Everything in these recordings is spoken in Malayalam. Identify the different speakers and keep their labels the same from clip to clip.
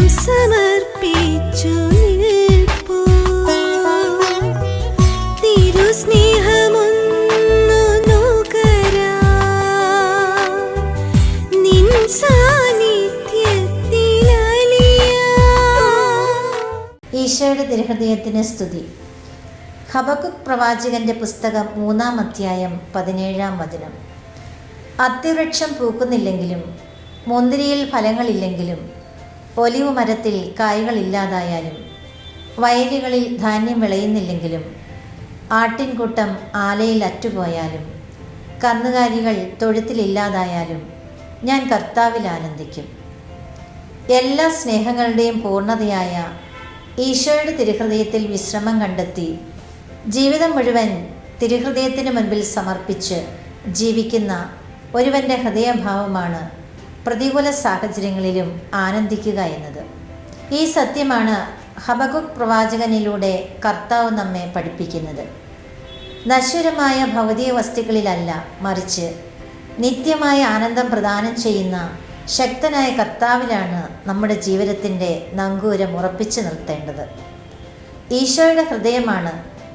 Speaker 1: നിൽപ്പൂ നിൻ ഈശോയുടെ തിരുഹൃദയത്തിന് സ്തുതി. ഹബക്കുക് പ്രവാചകന്റെ പുസ്തകം മൂന്നാം അധ്യായം പതിനേഴാം വചനം. അത്യവൃക്ഷം പൂക്കുന്നില്ലെങ്കിലും മുന്തിരിയിൽ ഫലങ്ങളില്ലെങ്കിലും ഒലിവ് മരത്തിൽ കായ്കളില്ലാതായാലും വയലുകളിൽ ധാന്യം വിളയുന്നില്ലെങ്കിലും ആട്ടിൻകൂട്ടം ആലയിൽ അറ്റുപോയാലും കന്നുകാലികൾ തൊഴുത്തിലില്ലാതായാലും ഞാൻ കർത്താവിൽ ആനന്ദിക്കും. എല്ലാ സ്നേഹങ്ങളുടെയും പൂർണതയായ ഈശോയുടെ തിരുഹൃദയത്തിൽ വിശ്രമം കണ്ടെത്തി ജീവിതം മുഴുവൻ തിരുഹൃദയത്തിന് മുൻപിൽ സമർപ്പിച്ച് ജീവിക്കുന്ന ഒരുവന്റെ ഹൃദയഭാവമാണ് പ്രതികൂല സാഹചര്യങ്ങളിലും ആനന്ദിക്കുക എന്നത്. ഈ സത്യമാണ് ഹബകുക് പ്രവാചകനിലൂടെ കർത്താവ് നമ്മെ പഠിപ്പിക്കുന്നത്. നശ്വരമായ ഭൗതിക വസ്തുക്കളിലല്ല മറിച്ച് നിത്യമായ ആനന്ദം പ്രദാനം ചെയ്യുന്ന ശക്തനായ കർത്താവിലാണ് നമ്മുടെ ജീവിതത്തിന്റെ നങ്കൂരം ഉറപ്പിച്ചു നിർത്തേണ്ടത്. ഈശോയുടെ ഹൃദയമാണ്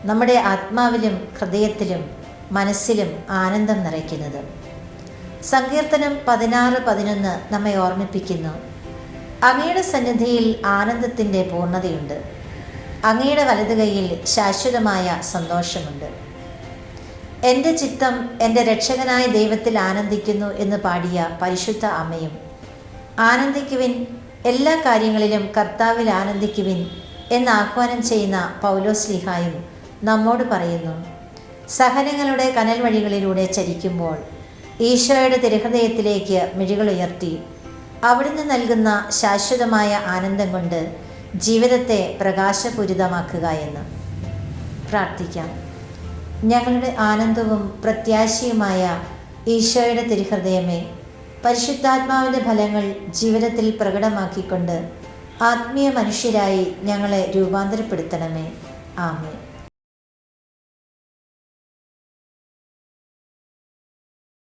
Speaker 1: നമ്മുടെ ആത്മാവിലും ഹൃദയത്തിലും മനസ്സിലും ആനന്ദം നിറയ്ക്കുന്നത്. സങ്കീർത്തനം പതിനാറ് പതിനൊന്ന് നമ്മെ ഓർമ്മിപ്പിക്കുന്നു. അങ്ങയുടെ സന്നിധിയിൽ ആനന്ദത്തിന്റെ പൂർണതയുണ്ട്. അങ്ങയുടെ വലതുകൈയിൽ ശാശ്വതമായ സന്തോഷമുണ്ട്. എന്റെ ചിത്തം എന്റെ രക്ഷകനായ ദൈവത്തിൽ ആനന്ദിക്കുന്നു എന്ന് പാടിയ പരിശുദ്ധ അമ്മയും ആനന്ദിക്കുവിൻ എല്ലാ കാര്യങ്ങളിലും കർത്താവിൽ ആനന്ദിക്കുവിൻ എന്ന് ആഹ്വാനം ചെയ്യുന്ന പൗലോസ് ലിഹായും നമ്മോട് പറയുന്നു. സഹനങ്ങളുടെ കനൽ വഴികളിലൂടെ ചരിക്കുമ്പോൾ ഈശോയുടെ തിരഹൃദയത്തിലേക്ക് മിഴികളുയർത്തി അവിടുന്ന് നൽകുന്ന ശാശ്വതമായ ആനന്ദം കൊണ്ട് ജീവിതത്തെ പ്രകാശപൂരിതമാക്കുക എന്ന്. പ്രാർത്ഥിക്കാം. ഞങ്ങളുടെ ആനന്ദവും പ്രത്യാശയുമായ ഈശോയുടെ തിരുഹൃദയമേ പരിശുദ്ധാത്മാവിന്റെ ഫലങ്ങൾ ജീവിതത്തിൽ പ്രകടമാക്കിക്കൊണ്ട് ആത്മീയ മനുഷ്യരായി ഞങ്ങളെ രൂപാന്തരപ്പെടുത്തണമേ. ആമേ